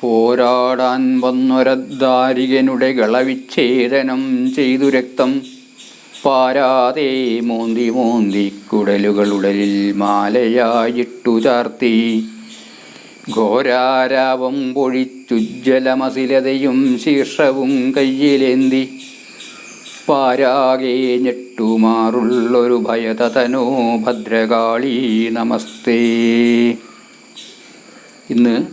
പോരാടാൻ വന്നൊരദ്ദാരികനുടെ ഗളവിച്ഛേദനം ചെയ്തു രക്തം. പാരാതെ മോന്തി മോന്തി കുടലുകളുടലിൽ മാലയായിട്ടു ചാർത്തി. ഘോരാരാവം പൊഴിച്ചുജ്ജലമസിലതയും ശീർഷവും കയ്യിലേന്തി. പാരാകെ ഞെട്ടുമാറുള്ളൊരു ഭയതതനോ ഭദ്രകാളി നമസ്തേ. ഇന്ന്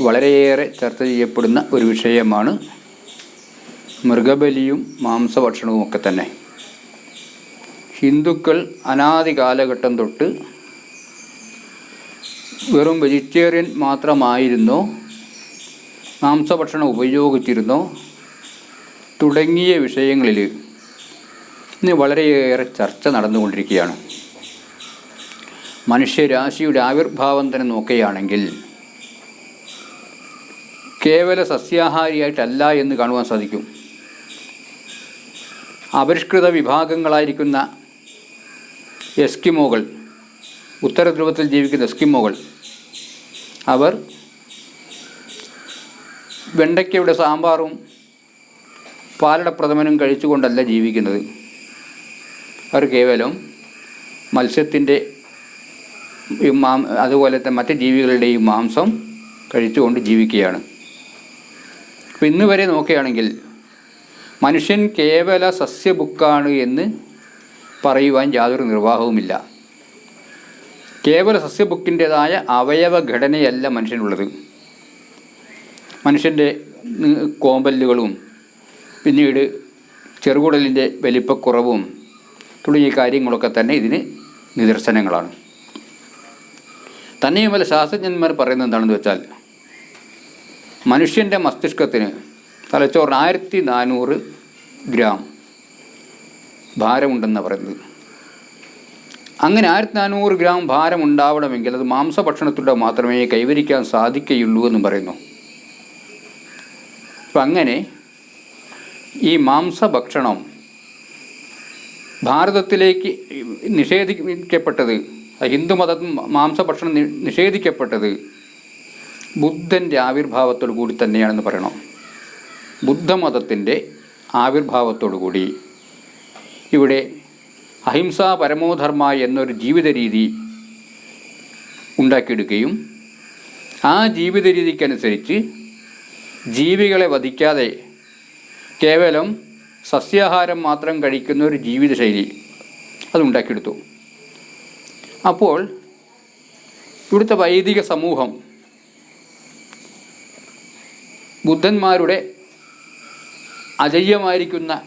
വളരെയേറെ ചർച്ച ചെയ്യപ്പെടുന്ന ഒരു വിഷയമാണ് മൃഗബലിയും മാംസഭക്ഷണവും ഒക്കെ തന്നെ. ഹിന്ദുക്കൾ അനാദി കാലഘട്ടം തൊട്ട് വെറും വെജിറ്റേറിയൻ മാത്രമായിരുന്നോ മാംസഭക്ഷണം ഉപയോഗിച്ചിരുന്നോ. തുടങ്ങിയ വിഷയങ്ങളിൽ ഇന്ന് വളരെയേറെ ചർച്ച നടന്നുകൊണ്ടിരിക്കുകയാണ്. മനുഷ്യരാശിയുടെ ആവിർഭാവം തന്നെ നോക്കുകയാണെങ്കിൽ കേവല സസ്യാഹാരിയായിട്ടല്ല എന്ന് കാണുവാൻ സാധിക്കും. അപരിഷ്കൃത വിഭാഗങ്ങളായിരിക്കുന്ന എസ്കിമോകൾ ഉത്തര ധ്രുവത്തിൽ ജീവിക്കുന്ന എസ്കിമോകൾ അവർ വെണ്ടയ്ക്കയുടെ സാമ്പാറും പാലട പ്രഥമനും കഴിച്ചുകൊണ്ടല്ല ജീവിക്കുന്നത്. അവർ കേവലം മത്സ്യത്തിന്റെ അതുപോലത്തെ മറ്റ് ജീവികളുടെയും മാംസം കഴിച്ചുകൊണ്ട് ജീവിക്കുകയാണ്. അപ്പം ഇന്ന് വരെ നോക്കുകയാണെങ്കിൽ മനുഷ്യൻ കേവല സസ്യബുക്കാണ് എന്ന് പറയുവാൻ യാതൊരു നിർവാഹവുമില്ല. കേവല സസ്യബുക്കിന്റെതായ അവയവഘടനയല്ല മനുഷ്യനുള്ളത്. മനുഷ്യന്റെ കോമ്പല്ലുകളും പിന്നീട് ചെറുകുടലിന്റെ വലിപ്പക്കുറവും തുടങ്ങിയ കാര്യങ്ങളൊക്കെ തന്നെ ഇതിന് നിദർശനങ്ങളാണ്. തന്നെയുമല്ല ശാസ്ത്രജ്ഞന്മാർ പറയുന്നത് എന്താണെന്ന് വെച്ചാൽ മനുഷ്യന്റെ മസ്തിഷ്കത്തിന് തലച്ചോറിന് ആയിരത്തി നാനൂറ് ഗ്രാം ഭാരമുണ്ടെന്ന് പറയുന്നത്. അങ്ങനെ ആയിരത്തി നാനൂറ് ഗ്രാം ഭാരം ഉണ്ടാവണമെങ്കിൽ അത് മാംസഭക്ഷണത്തിലൂടെ മാത്രമേ കൈവരിക്കാൻ സാധിക്കുകയുള്ളൂ എന്നും പറയുന്നു. അപ്പം അങ്ങനെ ഈ മാംസഭക്ഷണം ഭാരതത്തിലേക്ക് നിഷേധിക്കപ്പെട്ടത് ഹിന്ദുമതം മാംസഭക്ഷണം നിഷേധിക്കപ്പെട്ടത് ബുദ്ധന്റെ ആവിർഭാവത്തോടു കൂടി തന്നെയാണെന്ന് പറയണം. ബുദ്ധമതത്തിന്റെ ആവിർഭാവത്തോടു കൂടി ഇവിടെ അഹിംസ പരമോധർമ്മ എന്നൊരു ജീവിത രീതി ഉണ്ടാക്കിയെടുക്കുകയും ആ ജീവിത രീതിക്കനുസരിച്ച് ജീവികളെ വധിക്കാതെ കേവലം സസ്യാഹാരം മാത്രം കഴിക്കുന്ന ഒരു ജീവിതശൈലി അതുണ്ടാക്കിയെടുത്തു അപ്പോൾ ഇവിടുത്തെ വൈദിക സമൂഹം ബുദ്ധന്മാരുടെ അജയ്യമായിരിക്കുന്ന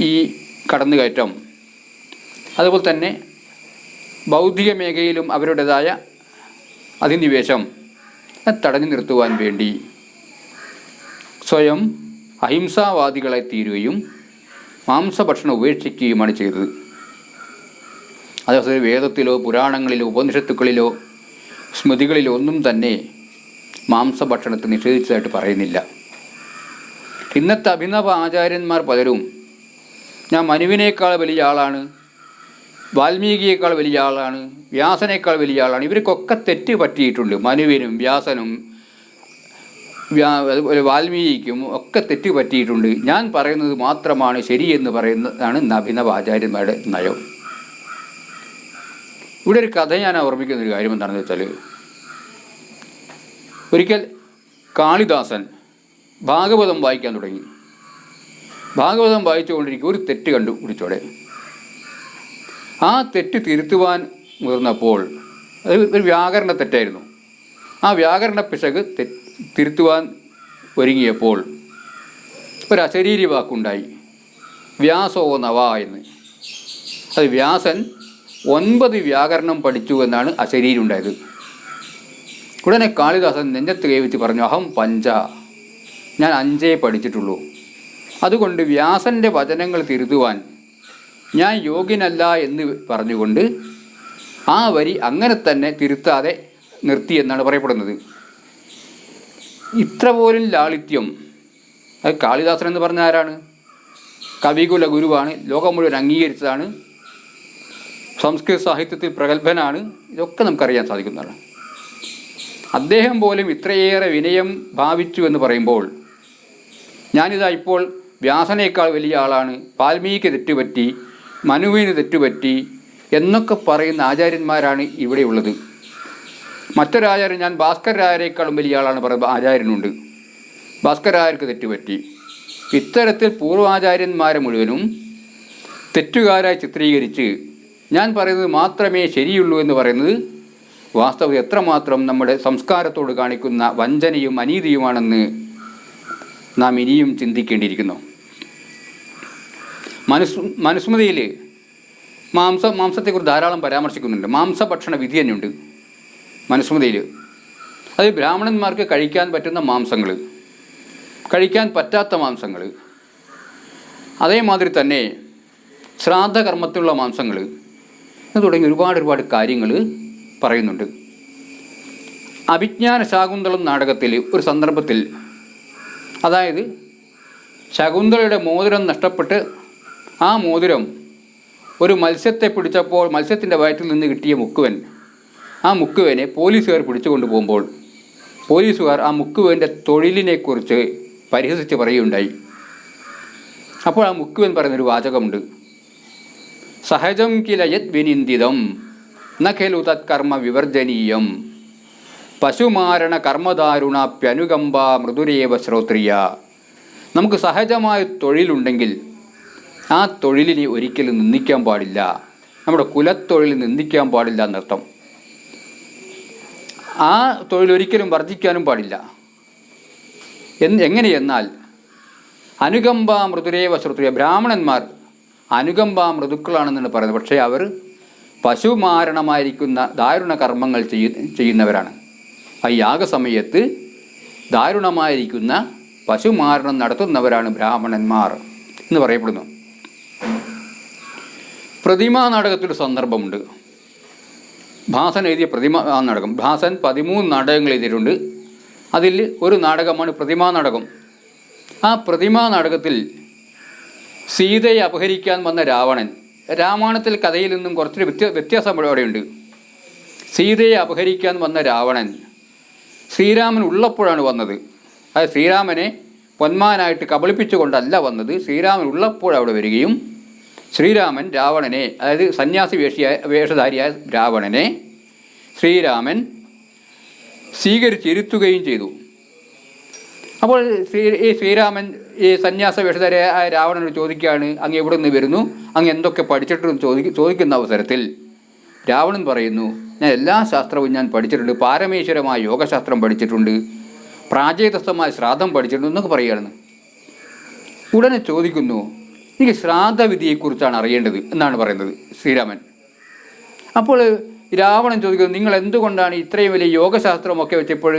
ഈ കടന്നുകയറ്റം. അതുപോലെ തന്നെ ബൗദ്ധിക മേഖലയിലും അവരുടേതായ അധിനിവേശം. തടഞ്ഞു നിർത്തുവാൻ വേണ്ടി സ്വയം അഹിംസാവാദികളായി തീരുകയും മാംസഭക്ഷണം ഉപേക്ഷിക്കുകയുമാണ് ചെയ്തത്. അതേസമയം വേദത്തിലോ പുരാണങ്ങളിലോ ഉപനിഷത്തുക്കളിലോ സ്മൃതികളിലോ ഒന്നും തന്നെ മാംസഭക്ഷണത്തെ നിഷേധിച്ചതായിട്ട് പറയുന്നില്ല. ഇന്നത്തെ അഭിനവ ആചാര്യന്മാർ പലരും ഞാൻ മനുവിനേക്കാൾ വലിയ ആളാണ് വാൽമീകിയേക്കാൾ വലിയ ആളാണ് വ്യാസനേക്കാൾ വലിയ ആളാണ്. ഇവർക്കൊക്കെ തെറ്റ് പറ്റിയിട്ടുണ്ട്. മനുവിനും വ്യാസനും വ്യാ അതുപോലെ വാൽമീകിക്കും ഒക്കെ തെറ്റ് പറ്റിയിട്ടുണ്ട്. ഞാൻ പറയുന്നത് മാത്രമാണ് ശരിയെന്ന് പറയുന്നതാണ് അഭിനവ ആചാര്യന്മാരുടെ നയം. ഇവിടെ ഒരു കഥ ഞാൻ ഓർമ്മിക്കുന്ന ഒരു കാര്യം എന്താണെന്ന് വെച്ചാൽ ഒരിക്കൽ കാളിദാസൻ ഭാഗവതം വായിക്കാൻ തുടങ്ങി. ഭാഗവതം വായിച്ചുകൊണ്ടിരിക്കുക ഒരു തെറ്റ് കണ്ടു പിടിച്ചോടെ ആ തെറ്റ് തിരുത്തുവാൻ മുതിർന്നപ്പോൾ അത് ഒരു വ്യാകരണ തെറ്റായിരുന്നു. ആ വ്യാകരണ പിശക് തിരുത്തുവാൻ ഒരുങ്ങിയപ്പോൾ ഒരു അശരീരി വാക്കുണ്ടായി. വ്യാസോ നവ എന്ന്. അത് വ്യാസൻ ഒൻപത് വ്യാകരണം പഠിച്ചു എന്നാണ് അശരീരി ഉണ്ടായത് ഉടനെ കാളിദാസൻ നെഞ്ചത്ത് കൈവച്ച് പറഞ്ഞു അഹം പഞ്ച. ഞാൻ അഞ്ചേ പഠിച്ചിട്ടുള്ളൂ. അതുകൊണ്ട് വ്യാസന്റെ വചനങ്ങൾ തിരുത്തുവാൻ ഞാൻ യോഗ്യനല്ല എന്ന് പറഞ്ഞുകൊണ്ട് ആ വരി അങ്ങനെ തന്നെ തിരുത്താതെ നിർത്തി എന്നാണ് പറയപ്പെടുന്നത്. ഇത്ര പോലും ലാളിത്യം. അത് കാളിദാസൻ എന്ന് പറഞ്ഞ ആരാണ്? കവികുല ഗുരുവാണ്. ലോകം മുഴുവൻ അംഗീകരിച്ചതാണ്. സംസ്കൃത സാഹിത്യത്തിൽ പ്രഗത്ഭനാണ്. ഇതൊക്കെ നമുക്കറിയാൻ സാധിക്കുന്നതാണ്. അദ്ദേഹം പോലും ഇത്രയേറെ വിനയം ഭാവിച്ചു എന്ന് പറയുമ്പോൾ ഞാനിതാ ഇപ്പോൾ വ്യാസനേക്കാൾ വലിയ ആളാണ്. വാൽമീകിക്ക് തെറ്റുപറ്റി മനുവിന് തെറ്റുപറ്റി എന്നൊക്കെ പറയുന്ന ആചാര്യന്മാരാണ് ഇവിടെയുള്ളത് മറ്റൊരാചാര്യൻ ഞാൻ ഭാസ്കരായരെക്കാളും വലിയ ആളാണ് പറയുമ്പോൾ ആചാര്യനുണ്ട്. ഭാസ്കരായർക്ക് തെറ്റുപറ്റി. ഇത്തരത്തിൽ പൂർവാചാര്യന്മാരെ മുഴുവനും തെറ്റുകാരായി ചിത്രീകരിച്ച് ഞാൻ പറയുന്നത് മാത്രമേ ശരിയുള്ളൂ എന്ന് പറയുന്നത് വാസ്തവം എത്രമാത്രം നമ്മുടെ സംസ്കാരത്തോട് കാണിക്കുന്ന വഞ്ചനയും അനീതിയുമാണെന്ന് നാം ഇനിയും ചിന്തിക്കേണ്ടിയിരിക്കുന്നു. മനുസ് മനുസ്മൃതിയിൽ മാംസ മാംസത്തെക്കുറിച്ച് ധാരാളം പരാമർശിക്കുന്നുണ്ട്. മാംസഭക്ഷണ വിധി തന്നെയുണ്ട് മനുസ്മൃതിയിൽ അത് ബ്രാഹ്മണന്മാർക്ക് കഴിക്കാൻ പറ്റുന്ന മാംസങ്ങൾ കഴിക്കാൻ പറ്റാത്ത മാംസങ്ങൾ അതേമാതിരി തന്നെ ശ്രാദ്ധകർമ്മത്തിലുള്ള മാംസങ്ങൾ തുടങ്ങി ഒരുപാട് ഒരുപാട് കാര്യങ്ങൾ പറയുന്നുണ്ട്. അഭിജ്ഞാന ശാകുന്തളം നാടകത്തിൽ ഒരു സന്ദർഭത്തിൽ അതായത് ശകുന്തളയുടെ മോതിരം നഷ്ടപ്പെട്ട് ആ മോതിരം ഒരു മത്സ്യത്തെ പിടിച്ചപ്പോൾ മത്സ്യത്തിന്റെ വയറ്റിൽ നിന്ന് കിട്ടിയ മുക്കുവൻ ആ മുക്കുവനെ പോലീസുകാർ പിടിച്ചു കൊണ്ടുപോകുമ്പോൾ പോലീസുകാർ ആ മുക്കുവന്റെ തൊഴിലിനെക്കുറിച്ച് പരിഹസിച്ച് പറയുകയുണ്ടായി. അപ്പോൾ ആ മുക്കുവൻ പറയുന്നൊരു വാചകമുണ്ട്. സഹജം കിലയത് വിനിന്ദിതം ന ഖലു തത്കർമ്മ വിവർജനീയം. പശുമാരണ കർമ്മദാരുണാപ്യനുകമ്പ മൃദുരേവ ശ്രോത്രിയ. നമുക്ക് സഹജമായ തൊഴിലുണ്ടെങ്കിൽ ആ തൊഴിലിനെ ഒരിക്കലും നിന്ദിക്കാൻ പാടില്ല. നമ്മുടെ കുലത്തൊഴിൽ നിന്ദിക്കാൻ പാടില്ല എന്നർത്ഥം. ആ തൊഴിലൊരിക്കലും വർദ്ധിക്കാനും പാടില്ല. എങ്ങനെയെന്നാൽ അനുകമ്പ മൃദുരേവ ശ്രോത്രിയ. ബ്രാഹ്മണന്മാർ അനുകമ്പ മൃദുക്കളാണെന്നാണ് പറയുന്നത്. പക്ഷേ അവർ പശുമാരണമായിരിക്കുന്ന ദാരുണ കർമ്മങ്ങൾ ചെയ്യ ചെയ്യുന്നവരാണ്. ആ യാഗസമയത്ത് ദാരുണമായിരിക്കുന്ന പശുമാരണം നടത്തുന്നവരാണ് ബ്രാഹ്മണന്മാർ എന്ന് പറയപ്പെടുന്നു. പ്രതിമാ നാടകത്തിലൊരു സന്ദർഭമുണ്ട്. ഭാസൻ എഴുതിയ പ്രതിമ നാടകം. ഭാസൻ പതിമൂന്ന് നാടകങ്ങൾ എഴുതിയിട്ടുണ്ട്. അതിൽ ഒരു നാടകമാണ് പ്രതിമാ നാടകം. ആ പ്രതിമാ നാടകത്തിൽ സീതയെ അപഹരിക്കാൻ വന്ന രാവണൻ രാമായണത്തിൽ കഥയിൽ നിന്നും കുറച്ചൊരു വ്യത്യ വ്യത്യാസം അവിടെയുണ്ട്. സീതയെ അപഹരിക്കാൻ വന്ന രാവണൻ ശ്രീരാമൻ ഉള്ളപ്പോഴാണ് വന്നത്. അത് ശ്രീരാമനെ പൊന്മാനായിട്ട് കബളിപ്പിച്ചുകൊണ്ടല്ല വന്നത്. ശ്രീരാമൻ ഉള്ളപ്പോഴവിടെ വരികയും ശ്രീരാമൻ രാവണനെ അതായത് സന്യാസി വേഷിയായ വേഷധാരിയായ രാവണനെ ശ്രീരാമൻ സ്വീകരിച്ചിരുത്തുകയും ചെയ്തു. അപ്പോൾ ഈ ശ്രീരാമൻ ഈ സന്യാസ വേഷധാരിയായ രാവണനോട് ചോദിക്കുകയാണ് അങ്ങ് എവിടെ നിന്ന് വരുന്നു? അങ്ങ് എന്തൊക്കെ പഠിച്ചിട്ടുണ്ട് ചോദി ചോദിക്കുന്ന അവസരത്തിൽ രാവണൻ പറയുന്നു ഞാൻ എല്ലാ ശാസ്ത്രവും ഞാൻ പഠിച്ചിട്ടുണ്ട്. പാരമേശ്വരമായ യോഗശാസ്ത്രം പഠിച്ചിട്ടുണ്ട്. പ്രാചേതസ്ഥമായ ശ്രാദ്ധം പഠിച്ചിട്ടുണ്ട് എന്നൊക്കെ പറയുകയാണ്. ഉടനെ ചോദിക്കുന്നു എനിക്ക് ശ്രാദ്ധവിധിയെക്കുറിച്ചാണ് അറിയേണ്ടത് എന്നാണ് പറയുന്നത് ശ്രീരാമൻ. അപ്പോൾ രാവണൻ ചോദിക്കുന്നു നിങ്ങൾ എന്തുകൊണ്ടാണ് ഇത്രയും വലിയ യോഗശാസ്ത്രമൊക്കെ വെച്ചപ്പോൾ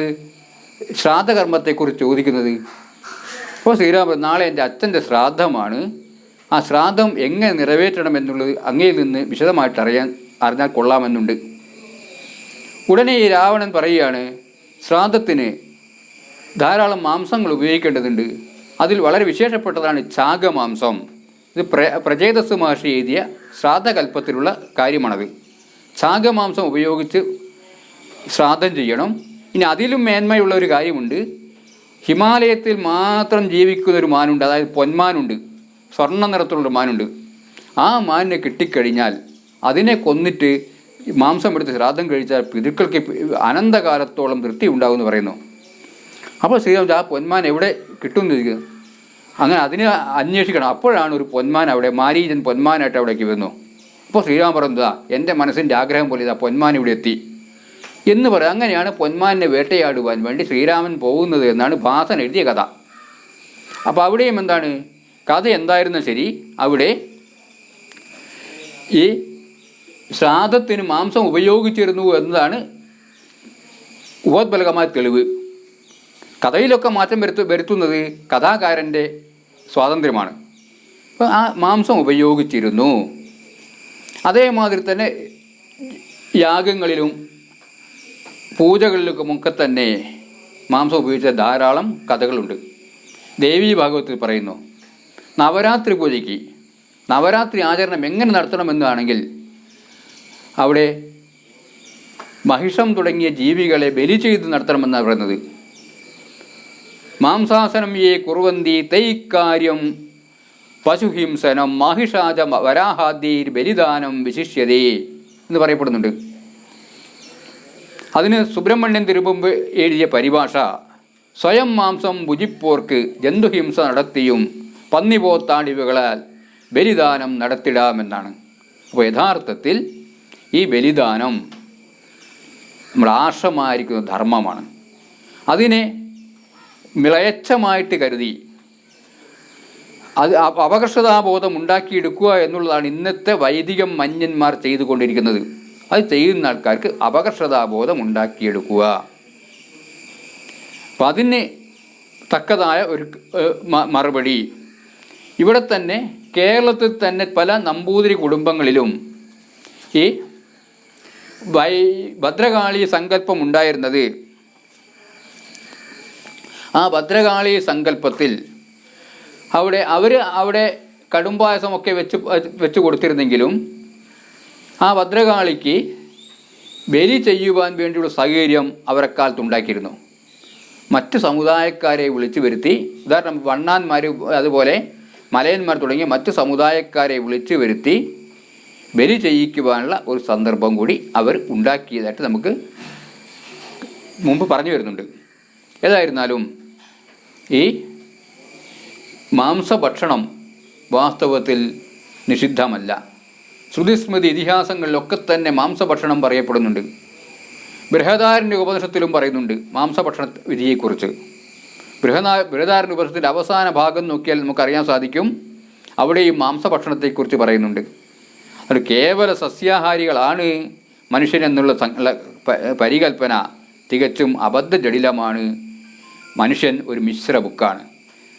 ശ്രാദ്ധകർമ്മത്തെക്കുറിച്ച് ചോദിക്കുന്നത്? അപ്പോൾ ശ്രീരാമ നാളെ എന്റെ അച്ഛന്റെ ശ്രാദ്ധമാണ്. ആ ശ്രാദ്ധം എങ്ങനെ നിറവേറ്റണം എന്നുള്ളത് അങ്ങയിൽ നിന്ന് വിശദമായിട്ട് അറിയാൻ അറിഞ്ഞാൽ കൊള്ളാമെന്നുണ്ട്. ഉടനെ ഈ രാവണൻ പറയുകയാണ് ശ്രാദ്ധത്തിന് ധാരാളം മാംസങ്ങൾ ഉപയോഗിക്കേണ്ടതുണ്ട്. അതിൽ വളരെ വിശേഷപ്പെട്ടതാണ് ചാകമാംസം ഇത് പ്ര പ്രചേതസ് മഹർഷി എഴുതിയ ശ്രാദ്ധകൽപ്പത്തിലുള്ള കാര്യമാണത്. ചാകമാംസം ഉപയോഗിച്ച് ശ്രാദ്ധം ചെയ്യണം. ഇനി അതിലും മേന്മയുള്ള ഒരു കാര്യമുണ്ട്. ഹിമാലയത്തിൽ മാത്രം ജീവിക്കുന്ന ഒരു മാനുണ്ട്. അതായത് പൊന്മാനുണ്ട്. സ്വർണ നിറത്തിലുള്ളൊരു മാനുണ്ട്. ആ മാനിനെ കിട്ടിക്കഴിഞ്ഞാൽ അതിനെ കൊന്നിട്ട് മാംസം എടുത്ത് ശ്രാദ്ധം കഴിച്ചാൽ പിതൃക്കൾക്ക് അനന്തകാലത്തോളം തൃപ്തി ഉണ്ടാകുമെന്ന് പറയുന്നു. അപ്പോൾ ശ്രീരാമൻ ആ പൊന്മാൻ എവിടെ കിട്ടുമെന്ന് അങ്ങനെ അതിനെ അന്വേഷിക്കണം. അപ്പോഴാണ് ഒരു പൊന്മാൻ അവിടെ മാരീജൻ പൊന്മാനായിട്ട് അവിടേക്ക് വരുന്നു. അപ്പോൾ ശ്രീരാമൻ പറയുന്നതാ എന്റെ മനസ്സിന്റെ ആഗ്രഹം പോലെ ഇതാ പൊന്മാൻ ഇവിടെ എത്തി. എന്ന് പറയും അങ്ങനെയാണ് പൊന്മാനെ വേട്ടയാടുവാൻ വേണ്ടി ശ്രീരാമൻ പോകുന്നത് എന്നാണ് ഭാസൻ എഴുതിയ കഥ. അപ്പോൾ അവിടെയും എന്താണ്? കഥ എന്തായിരുന്നു ശരി അവിടെ ഈ ശ്രാദ്ധത്തിന് മാംസം ഉപയോഗിച്ചിരുന്നു എന്നതാണ് ഉപോത്ബലകമായ തെളിവ്. കഥയിലൊക്കെ മാറ്റം വരുത്തു വരുത്തുന്നത് കഥാകാരന്റെ സ്വാതന്ത്ര്യമാണ്. അപ്പോൾ ആ മാംസം ഉപയോഗിച്ചിരുന്നു. അതേമാതിരി തന്നെ യാഗങ്ങളിലും പൂജകളിലുമൊക്കെ തന്നെ മാംസം ഉപയോഗിച്ച ധാരാളം കഥകളുണ്ട്. ദേവി ഭാഗവത്തിൽ പറയുന്നു നവരാത്രി പൂജയ്ക്ക് നവരാത്രി ആചരണം എങ്ങനെ നടത്തണമെന്നാണെങ്കിൽ അവിടെ മഹിഷം തുടങ്ങിയ ജീവികളെ ബലി ചെയ്ത് നടത്തണമെന്നാണ് പറയുന്നത്. മാംസാസനം യേ കുറുവന്തി തൈക്കാര്യം പശുഹിംസനം മഹിഷാജ വരാഹാദീർ ബലിദാനം വിശിഷ്യതേ എന്ന് പറയപ്പെടുന്നുണ്ട്. അതിന് സുബ്രഹ്മണ്യൻ തിരുമുമ്പ് എഴുതിയ പരിഭാഷ സ്വയം മാംസം ഭുജിപ്പോർക്ക് ജന്തുഹിംസ നടത്തിയും പന്നിപോത്താടിവുകളാൽ ബലിദാനം നടത്തിടാമെന്നാണ്. അപ്പോൾ യഥാർത്ഥത്തിൽ ഈ ബലിദാനം നമ്മൾ ആശമായിരിക്കുന്ന ധർമ്മമാണ്. അതിനെ മിളയച്ചമായിട്ട് കരുതി അത് അപ- അപകർഷതാബോധം ഉണ്ടാക്കിയെടുക്കുക എന്നുള്ളതാണ് ഇന്നത്തെ വൈദികം മന്യന്മാർ ചെയ്തുകൊണ്ടിരിക്കുന്നത്. അത് ചെയ്യുന്ന ആൾക്കാർക്ക് അപകർഷതാബോധം ഉണ്ടാക്കിയെടുക്കുക. അപ്പം അതിന് തക്കതായ ഒരു മറുപടി. ഇവിടെ തന്നെ കേരളത്തിൽ തന്നെ പല നമ്പൂതിരി കുടുംബങ്ങളിലും ഈ വൈ ഭദ്രകാളി സങ്കല്പം ഉണ്ടായിരുന്നത്. ആ ഭദ്രകാളി സങ്കല്പത്തിൽ അവിടെ അവർ അവിടെ കടുംപായസമൊക്കെ വെച്ച് വെച്ച് കൊടുത്തിരുന്നെങ്കിലും ആ ഭദ്രകാളിക്ക് ബലി ചെയ്യുവാൻ വേണ്ടിയുള്ള സൗകര്യം അവരെക്കാലത്തുണ്ടാക്കിയിരുന്നു മറ്റ് സമുദായക്കാരെ വിളിച്ചു വരുത്തി ഉദാഹരണം വണ്ണാന്മാർ അതുപോലെ മലയന്മാർ തുടങ്ങിയ മറ്റ് സമുദായക്കാരെ വിളിച്ചു വരുത്തി ബലി ചെയ്യിക്കുവാനുള്ള ഒരു സന്ദർഭം കൂടി അവർ ഉണ്ടാക്കിയതായിട്ട് നമുക്ക് മുമ്പ് പറഞ്ഞു വരുന്നുണ്ട്. ഏതായിരുന്നാലും ഈ മാംസഭക്ഷണം വാസ്തവത്തിൽ നിഷിദ്ധമല്ല. ശ്രുതിസ്മൃതി ഇതിഹാസങ്ങളിലൊക്കെ തന്നെ മാംസഭക്ഷണം പറയപ്പെടുന്നുണ്ട്. ബൃഹദാരണ്യ ഉപദേശത്തിലും പറയുന്നുണ്ട് മാംസഭക്ഷണ വിധിയെക്കുറിച്ച്. ബൃഹദാ ബൃഹദാരണ്യ ഉപദേശത്തിന്റെ അവസാന ഭാഗം നോക്കിയാൽ നമുക്കറിയാൻ സാധിക്കും. അവിടെ ഈ മാംസഭക്ഷണത്തെക്കുറിച്ച് പറയുന്നുണ്ട്. അത് കേവല സസ്യാഹാരികളാണ് മനുഷ്യൻ എന്നുള്ള പരികൽപ്പന തികച്ചും അബദ്ധജടിലമാണ്. മനുഷ്യൻ ഒരു മിശ്ര ബുക്കാണ്.